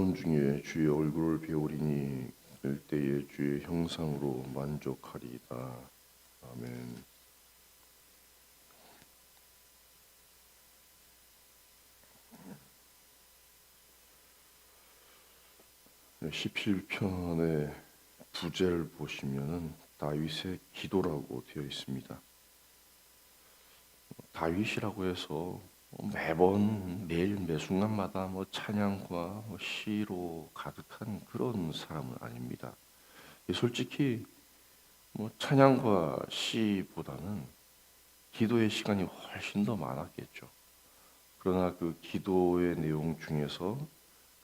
온 중에 주의 얼굴을 배우리니 그때에 주의 형상으로 만족하리이다. 아멘. 네, 17편의 부제를 보시면은 다윗의 기도라고 되어 있습니다. 다윗이라고 해서 매번 매일 매 순간마다 뭐 찬양과 뭐 시로 가득한 그런 사람은 아닙니다. 솔직히 뭐 찬양과 시보다는 기도의 시간이 훨씬 더 많았겠죠. 그러나 그 기도의 내용 중에서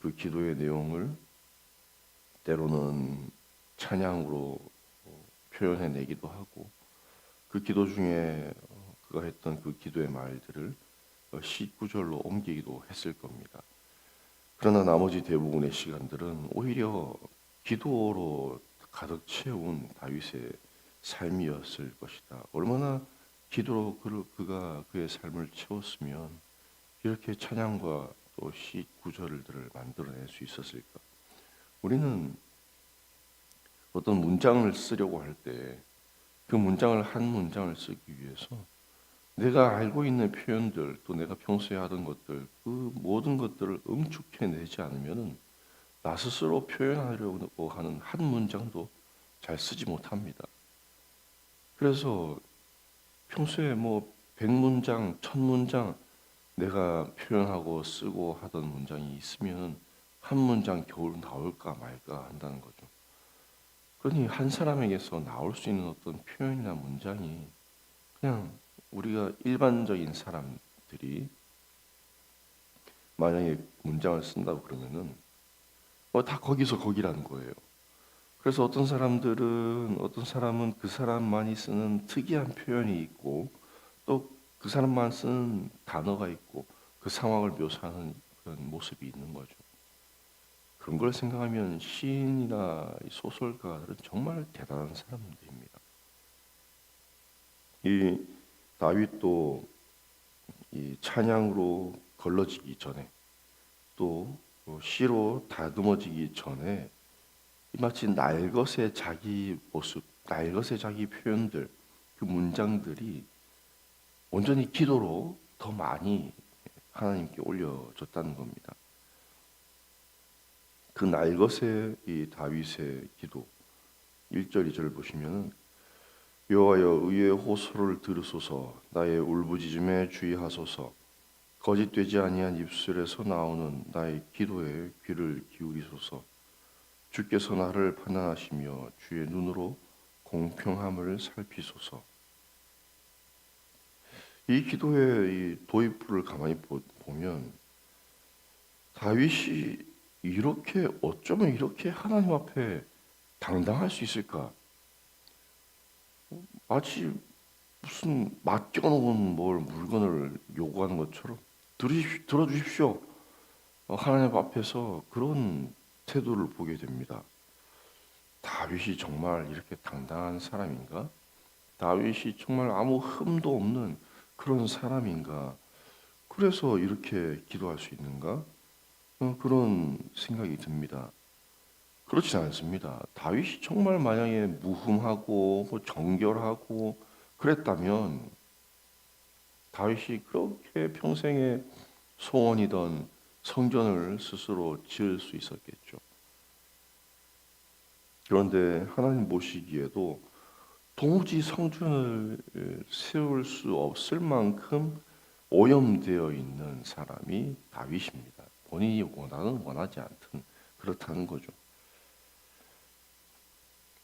그 기도의 내용을 때로는 찬양으로 표현해 내기도 하고 그 기도 중에 그가 했던 그 기도의 말들을 시 구절로 옮기기도 했을 겁니다. 그러나 나머지 대부분의 시간들은 오히려 기도로 가득 채운 다윗의 삶이었을 것이다. 얼마나 기도로 그가 그의 삶을 채웠으면 이렇게 찬양과 또 시 구절들을 만들어낼 수 있었을까? 우리는 어떤 문장을 쓰려고 할 때 그 문장을 한 문장을 쓰기 위해서 내가 알고 있는 표현들 또 내가 평소에 하던 것들 그 모든 것들을 응축해내지 않으면은 나 스스로 표현하려고 하는 한 문장도 잘 쓰지 못합니다. 그래서 평소에 뭐 백문장, 천문장 내가 표현하고 쓰고 하던 문장이 있으면 한 문장 겨우 나올까 말까 한다는 거죠. 그러니 한 사람에게서 나올 수 있는 어떤 표현이나 문장이 그냥 우리가 일반적인 사람들이 만약에 문장을 쓴다고 그러면은 뭐다 거기서 거기라는 거예요. 그래서 어떤 사람들은 어떤 사람은 그 사람만이 쓰는 특이한 표현이 있고 또 그 사람만 쓰는 단어가 있고 그 상황을 묘사하는 그런 모습이 있는 거죠. 그런 걸 생각하면 시인이나 소설가들은 정말 대단한 사람들입니다. 이 다윗도 이 찬양으로 걸러지기 전에 또 시로 다듬어지기 전에 마치 날것의 자기 모습, 날것의 자기 표현들, 그 문장들이 온전히 기도로 더 많이 하나님께 올려졌다는 겁니다. 그 날것의 이 다윗의 기도 1절 2절을 보시면은 여호와여 의의 호소를 들으소서. 나의 울부짖음에 주의하소서. 거짓되지 아니한 입술에서 나오는 나의 기도에 귀를 기울이소서. 주께서 나를 판단하시며 주의 눈으로 공평함을 살피소서. 이 기도의 이 도입부를 가만히 보면 다윗이 이렇게 어쩌면 이렇게 하나님 앞에 당당할 수 있을까? 마치 무슨 맡겨놓은 뭘 물건을 요구하는 것처럼 들으십시오, 들어주십시오. 어, 하나님 앞에서 그런 태도를 보게 됩니다. 다윗이 정말 이렇게 당당한 사람인가? 다윗이 정말 아무 흠도 없는 그런 사람인가? 그래서 이렇게 기도할 수 있는가? 어, 그런 생각이 듭니다. 그렇지 않습니다. 다윗이 정말 만약에 무흠하고 뭐 정결하고 그랬다면 다윗이 그렇게 평생의 소원이던 성전을 스스로 지을 수 있었겠죠. 그런데 하나님 보시기에도 도무지 성전을 세울 수 없을 만큼 오염되어 있는 사람이 다윗입니다. 본인이 원하는 원하지 않든 그렇다는 거죠.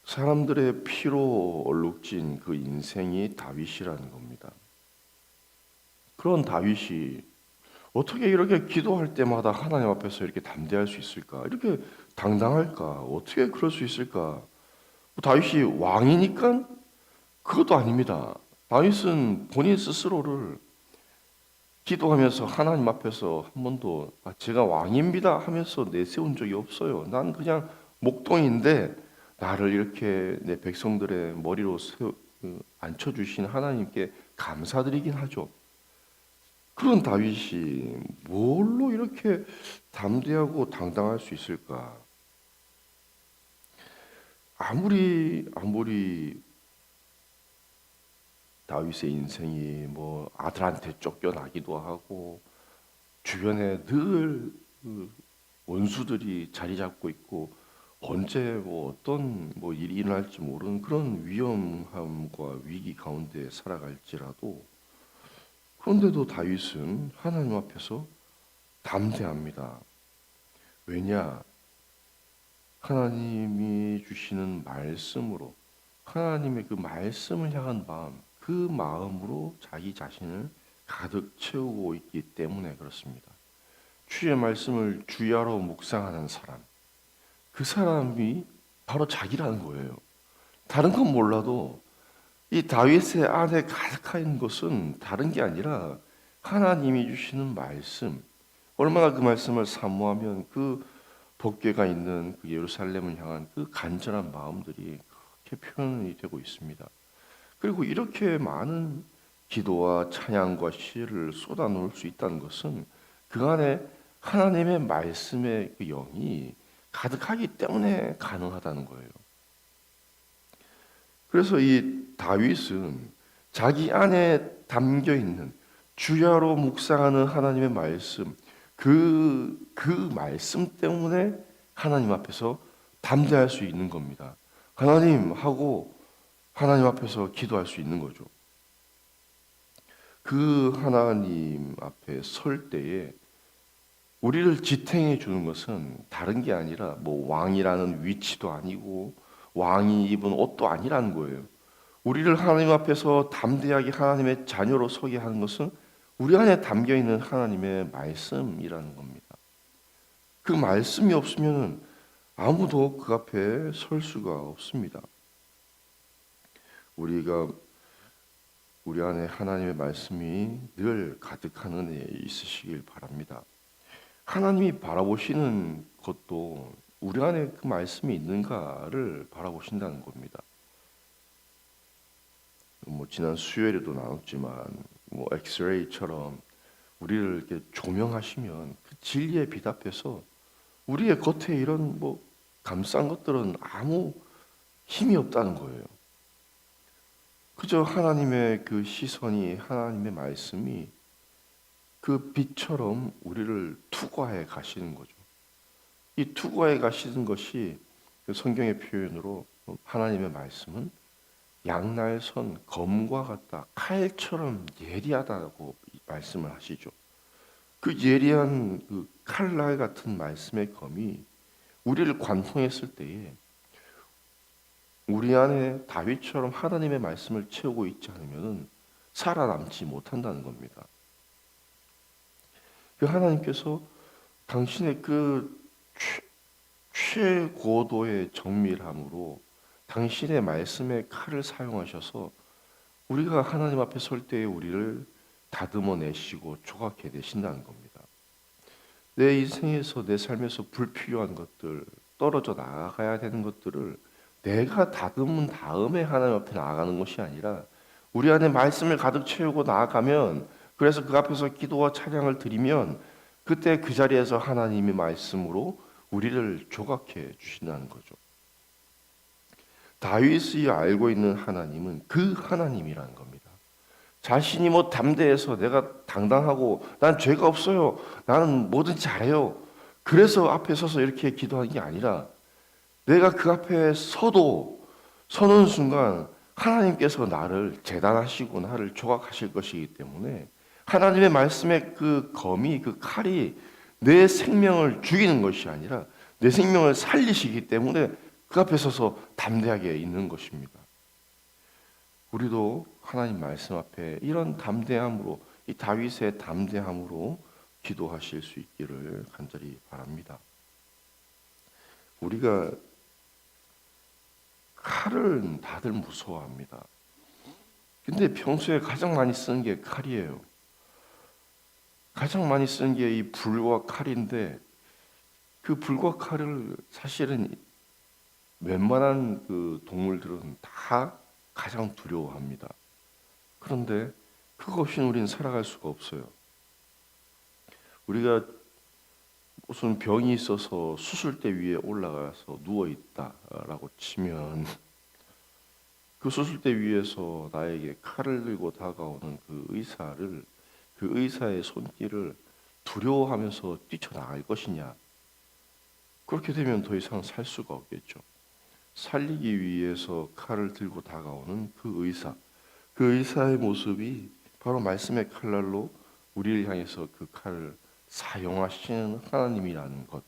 사람들의 피로 얼룩진 그 인생이 다윗이라는 겁니다. 그런 다윗이 어떻게 이렇게 기도할 때마다 하나님 앞에서 이렇게 담대할 수 있을까? 이렇게 당당할까? 어떻게 그럴 수 있을까? 다윗이 왕이니까 그것도 아닙니다. 다윗은 본인 스스로를 기도하면서 하나님 앞에서 한 번도 아, 제가 왕입니다 하면서 내세운 적이 없어요. 난 그냥 목동인데 나를 이렇게 내 백성들의 머리로 세우, 그, 앉혀 주신 하나님께 감사드리긴 하죠. 그런 다윗이 뭘로 이렇게 담대하고 당당할 수 있을까? 아무리 아무리 다윗의 인생이 뭐 아들한테 쫓겨나기도 하고 주변에 늘그 원수들이 자리 잡고 있고 언제 뭐 어떤 뭐 일이 일어날지 모르는 그런 위험함과 위기 가운데 살아갈지라도 그런데도 다윗은 하나님 앞에서 담대합니다. 왜냐? 하나님이 주시는 말씀으로 하나님의 그 말씀을 향한 마음, 그 마음으로 자기 자신을 가득 채우고 있기 때문에 그렇습니다. 주의 말씀을 주야로 묵상하는 사람, 그 사람이 바로 자기라는 거예요. 다른 건 몰라도 이 다윗의 안에 있는 것은 다른 게 아니라 하나님이 주시는 말씀, 얼마나 그 말씀을 사모하면 그 법궤가 있는 그 예루살렘을 향한 그 간절한 마음들이 그렇게 표현이 되고 있습니다. 그리고 이렇게 많은 기도와 찬양과 시를 쏟아놓을 수 있다는 것은 그 안에 하나님의 말씀의 그 영이 가득하기 때문에 가능하다는 거예요. 그래서 이 다윗은 자기 안에 담겨 있는 주야로 묵상하는 하나님의 말씀, 그, 그 말씀 때문에 하나님 앞에서 담대할 수 있는 겁니다. 하나님 하고 하나님 앞에서 기도할 수 있는 거죠. 그 하나님 앞에 설 때에 우리를 지탱해 주는 것은 다른 게 아니라 뭐 왕이라는 위치도 아니고 왕이 입은 옷도 아니라는 거예요. 우리를 하나님 앞에서 담대하게 하나님의 자녀로 서게 하는 것은 우리 안에 담겨 있는 하나님의 말씀이라는 겁니다. 그 말씀이 없으면 아무도 그 앞에 설 수가 없습니다. 우리가 우리 안에 하나님의 말씀이 늘 가득한 은혜 있으시길 바랍니다. 하나님이 바라보시는 것도 우리 안에 그 말씀이 있는가를 바라보신다는 겁니다. 뭐 지난 수요일에도 나눴지만 뭐 엑스레이처럼 우리를 이렇게 조명하시면 그 진리에 빛 앞에서 우리의 겉에 이런 뭐 감싼 것들은 아무 힘이 없다는 거예요. 그저 하나님의 그 시선이 하나님의 말씀이 그 빛처럼 우리를 투과해 가시는 거죠. 이 투과해 가시는 것이 그 성경의 표현으로 하나님의 말씀은 양날선 검과 같다 칼처럼 예리하다고 말씀을 하시죠. 그 예리한 그 칼날 같은 말씀의 검이 우리를 관통했을 때에 우리 안에 다윗처럼 하나님의 말씀을 채우고 있지 않으면 살아남지 못한다는 겁니다. 그 하나님께서 당신의 그 최, 최고도의 정밀함으로 당신의 말씀의 칼을 사용하셔서 우리가 하나님 앞에 설 때에 우리를 다듬어 내시고 조각해 내신다는 겁니다. 내 인생에서 내 삶에서 불필요한 것들 떨어져 나가야 되는 것들을 내가 다듬은 다음에 하나님 앞에 나아가는 것이 아니라 우리 안에 말씀을 가득 채우고 나아가면 그래서 그 앞에서 기도와 찬양을 드리면 그때 그 자리에서 하나님의 말씀으로 우리를 조각해 주신다는 거죠. 다윗이 알고 있는 하나님은 그 하나님이라는 겁니다. 자신이 뭐 담대해서 내가 당당하고 난 죄가 없어요. 나는 뭐든지 잘해요. 그래서 앞에 서서 이렇게 기도하는 게 아니라 내가 그 앞에 서도 서는 순간 하나님께서 나를 재단하시고 나를 조각하실 것이기 때문에 하나님의 말씀의 그 검이 그 칼이 내 생명을 죽이는 것이 아니라 내 생명을 살리시기 때문에 그 앞에 서서 담대하게 있는 것입니다. 우리도 하나님 말씀 앞에 이런 담대함으로 이 다윗의 담대함으로 기도하실 수 있기를 간절히 바랍니다. 우리가 칼을 다들 무서워합니다. 근데 평소에 가장 많이 쓰는 게 칼이에요. 가장 많이 쓰는 게이 불과 칼인데 그 불과 칼을 사실은 웬만한 그 동물들은 다 가장 두려워합니다. 그런데 그거 없이는 우리는 살아갈 수가 없어요. 우리가 무슨 병이 있어서 수술대 위에 올라가서 누워 있다라고 치면 그 수술대 위에서 나에게 칼을 들고 다가오는 그 의사를 그 의사의 손길을 두려워하면서 뛰쳐나갈 것이냐 그렇게 되면 더 이상 살 수가 없겠죠. 살리기 위해서 칼을 들고 다가오는 그 의사, 그 의사의 모습이 바로 말씀의 칼날로 우리를 향해서 그 칼을 사용하시는 하나님이라는 것.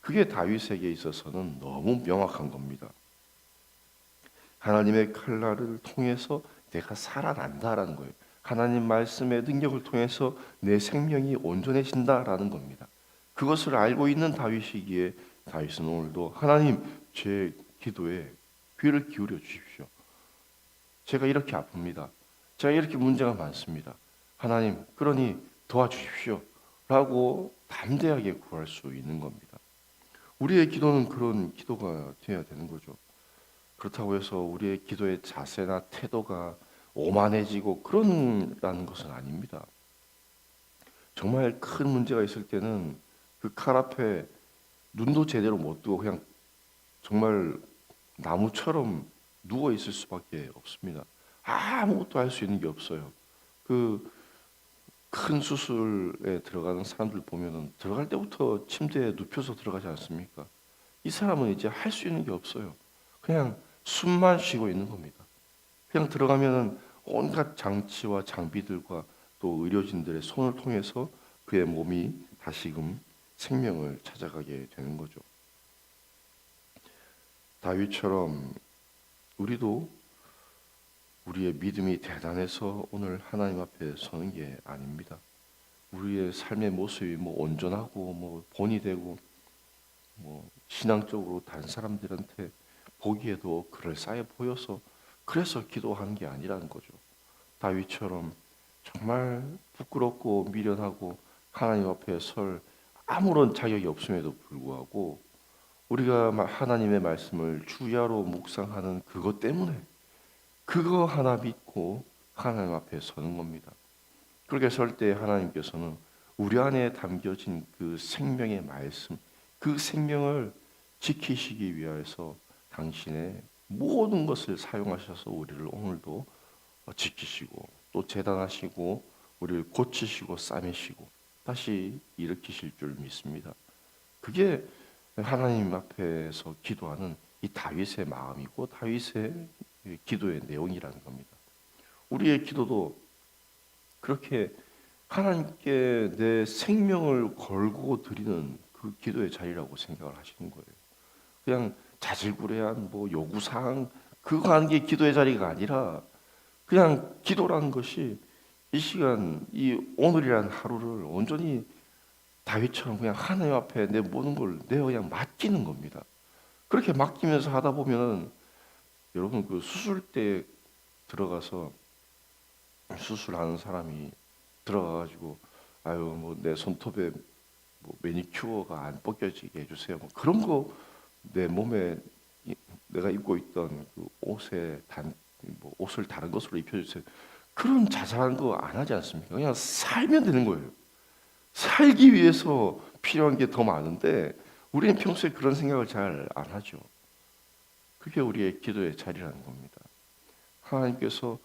그게 다윗에게 있어서는 너무 명확한 겁니다. 하나님의 칼날을 통해서 내가 살아난다라는 거예요. 하나님 말씀의 능력을 통해서 내 생명이 온전해진다라는 겁니다. 그것을 알고 있는 다윗이기에 다윗은 오늘도 하나님 제 기도에 귀를 기울여 주십시오. 제가 이렇게 아픕니다. 제가 이렇게 문제가 많습니다. 하나님, 그러니 도와주십시오. 라고 담대하게 구할 수 있는 겁니다. 우리의 기도는 그런 기도가 되어야 되는 거죠. 그렇다고 해서 우리의 기도의 자세나 태도가 오만해지고 그런다는 것은 아닙니다. 정말 큰 문제가 있을 때는 그 칼 앞에 눈도 제대로 못 뜨고 그냥 정말 나무처럼 누워 있을 수밖에 없습니다. 아무것도 할 수 있는 게 없어요. 그 큰 수술에 들어가는 사람들 보면은 들어갈 때부터 침대에 눕혀서 들어가지 않습니까? 이 사람은 이제 할 수 있는 게 없어요. 그냥 숨만 쉬고 있는 겁니다. 그냥 들어가면은 온갖 장치와 장비들과 또 의료진들의 손을 통해서 그의 몸이 다시금 생명을 찾아가게 되는 거죠. 다윗처럼 우리도 우리의 믿음이 대단해서 오늘 하나님 앞에 서는 게 아닙니다. 우리의 삶의 모습이 뭐 온전하고 뭐 본이 되고 뭐 신앙적으로 다른 사람들한테 보기에도 그럴싸해 보여서 그래서 기도하는 게 아니라는 거죠. 다윗처럼 정말 부끄럽고 미련하고 하나님 앞에 설 아무런 자격이 없음에도 불구하고 우리가 하나님의 말씀을 주야로 묵상하는 그것 때문에 그거 하나 믿고 하나님 앞에 서는 겁니다. 그렇게 설 때 하나님께서는 우리 안에 담겨진 그 생명의 말씀, 그 생명을 지키시기 위해서 당신의 모든 것을 사용하셔서 우리를 오늘도 지키시고 또 재단하시고 우리를 고치시고 싸매시고 다시 일으키실 줄 믿습니다. 그게 하나님 앞에서 기도하는 이 다윗의 마음이고 다윗의 기도의 내용이라는 겁니다. 우리의 기도도 그렇게 하나님께 내 생명을 걸고 드리는 그 기도의 자리라고 생각을 하시는 거예요. 그냥 자질구레한 뭐 요구사항 그거 하는 게 기도의 자리가 아니라 그냥 기도라는 것이 이 시간 이 오늘이라는 하루를 온전히 다윗처럼 그냥 하나님 앞에 내 모든 걸 내어 그냥 맡기는 겁니다. 그렇게 맡기면서 하다 보면은 여러분 그 수술대 들어가서 수술하는 사람이 들어가가지고 아유 뭐 내 손톱에 뭐 매니큐어가 안 벗겨지게 해주세요. 뭐 그런 거 내 몸에 내가 입고 있던 그 옷에 단 뭐 옷을 다른 것으로 입혀주세요. 그런 자잘한 거 안 하지 않습니까? 그냥 살면 되는 거예요. 살기 위해서 필요한 게 더 많은데 우리는 평소에 그런 생각을 잘 안 하죠. 그게 우리의 기도의 자리라는 겁니다. 하나님께서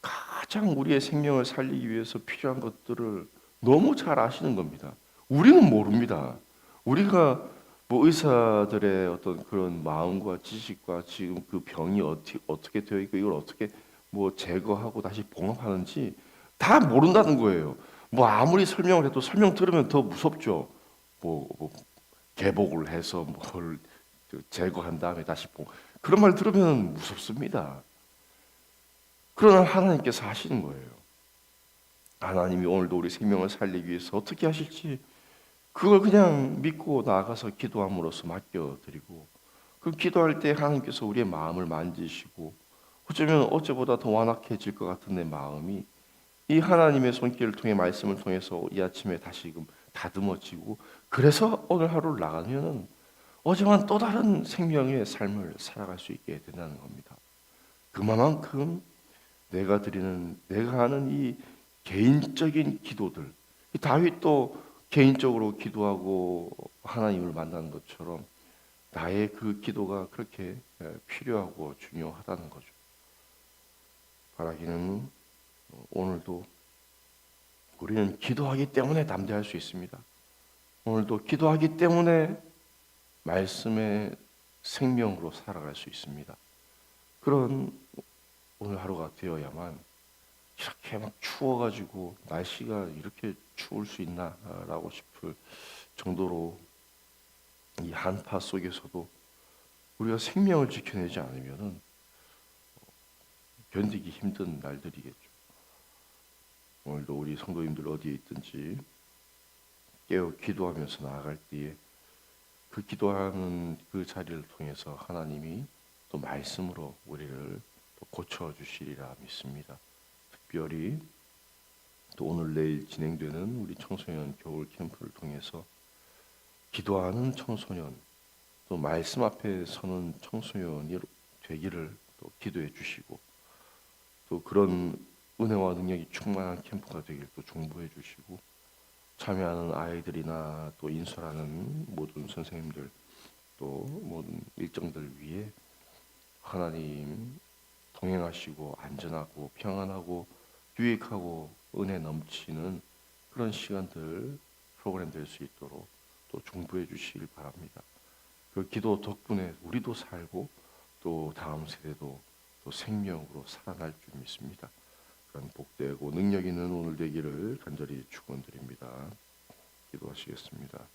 가장 우리의 생명을 살리기 위해서 필요한 것들을 너무 잘 아시는 겁니다. 우리는 모릅니다. 우리가 뭐 의사들의 어떤 그런 마음과 지식과 지금 그 병이 어떻게 어떻게 되어 있고 이걸 어떻게 뭐 제거하고 다시 봉합하는지 다 모른다는 거예요. 뭐 아무리 설명을 해도 설명 들으면 더 무섭죠. 뭐, 뭐 개복을 해서 뭘 제거한 다음에 다시 봉 그런 말 들으면 무섭습니다. 그러나 하나님께서 하시는 거예요. 하나님이 오늘도 우리 생명을 살리기 위해서 어떻게 하실지 그걸 그냥 믿고 나아가서 기도함으로써 맡겨드리고 그 기도할 때 하나님께서 우리의 마음을 만지시고 어쩌면 어제보다 더 완악해질 것 같은 내 마음이 이 하나님의 손길을 통해 말씀을 통해서 이 아침에 다시금 다듬어지고 그래서 오늘 하루를 나가면은 어제와는 또 다른 생명의 삶을 살아갈 수 있게 된다는 겁니다. 그만큼 내가 드리는 내가 하는 이 개인적인 기도들 이 다윗도 개인적으로 기도하고 하나님을 만나는 것처럼 나의 그 기도가 그렇게 에, 필요하고 중요하다는 거죠. 바라기는 어, 오늘도 우리는 기도하기 때문에 담대할 수 있습니다. 오늘도 기도하기 때문에 말씀의 생명으로 살아갈 수 있습니다. 그런 오늘 하루가 되어야만 이렇게 막 추워가지고 날씨가 이렇게 추울 수 있나라고 싶을 정도로 이 한파 속에서도 우리가 생명을 지켜내지 않으면은 견디기 힘든 날들이겠죠. 오늘도 우리 성도님들 어디에 있든지 깨어 기도하면서 나아갈 때에 그 기도하는 그 자리를 통해서 하나님이 또 말씀으로 우리를 또 고쳐 주시리라 믿습니다. 특별히 또 오늘 내일 진행되는 우리 청소년 겨울 캠프를 통해서 기도하는 청소년 또 말씀 앞에 서는 청소년이 되기를 또 기도해 주시고 또 그런 은혜와 능력이 충만한 캠프가 되길 또 중보해 주시고 참여하는 아이들이나 또 인솔하는 모든 선생님들 또 모든 일정들 위해 하나님 동행하시고 안전하고 평안하고 유익하고 은혜 넘치는 그런 시간들 프로그램 될 수 있도록 또 중보해 주시길 바랍니다. 그 기도 덕분에 우리도 살고 또 다음 세대도 또 생명으로 살아날 줄 믿습니다. 그런 복되고 능력 있는 오늘 되기를 간절히 축원드립니다. 기도하시겠습니다.